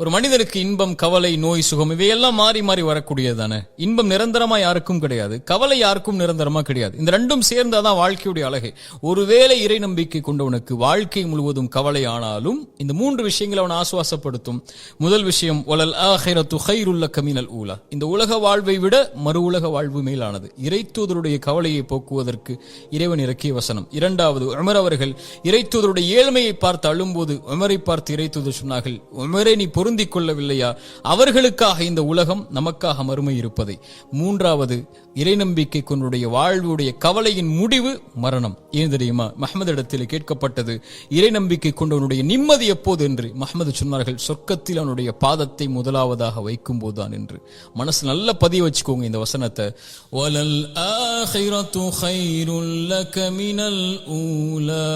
ஒரு மனிதனுக்கு இன்பம் கவலை நோய் சுகம் இவையெல்லாம் மாறி மாறி வரக்கூடியது தானே? இன்பம் நிரந்தரமா யாருக்கும் கிடையாது. கவலை யாருக்கும் நிரந்தரமா கிடையாது. இந்த ரெண்டும் சேர்ந்தாதான் வாழ்க்கையுடைய அழகை. ஒருவேளை இறை நம்பிக்கை கொண்டவனுக்கு வாழ்க்கை முழுவதும் கவலை ஆனாலும் இந்த மூன்று விஷயங்களை அவன் ஆசுவாசப்படுத்தும். முதல் விஷயம் ஒலல் ஆஹிரத்து ஹைருல்ல கமினல் ஊலா. இந்த உலக வாழ்வை விட மறு உலக வாழ்வு மேலானது. இறைத்தூதருடைய கவலையை போக்குவதற்கு இறைவன் இறக்கிய வசனம். இரண்டாவது உமர் அவர்கள் இறைத்தூதருடைய ஏழ்மையை பார்த்து அழும்போது உமரை பார்த்து இறைத்தூதர் சொன்னார்கள் உமரே நீ பொருந்திக் கொள்ளவில்லையா அவர்களுக்காக இந்த உலகம் நமக்காக மறுமை இருப்பதை மூன்றாவது இறை நம்பிக்கை கொண்டுடைய வாழ்வுடைய கவலையின் முடிவு மரணம் ஏன் தெரியுமா மஹமது இடத்தில் கேட்கப்பட்டது இறை நம்பிக்கை கொண்டவனுடைய நிம்மதி எப்போது என்று மஹமது சொன்னார்கள் சொர்க்கத்தில் அவனுடைய பாதத்தை முதலாவதாக வைக்கும் போதுதான் என்று மனசு நல்ல பதிய வச்சுக்கோங்க இந்த வசனத்தை வலல் ஆஹிரத்து خير لك من الأولى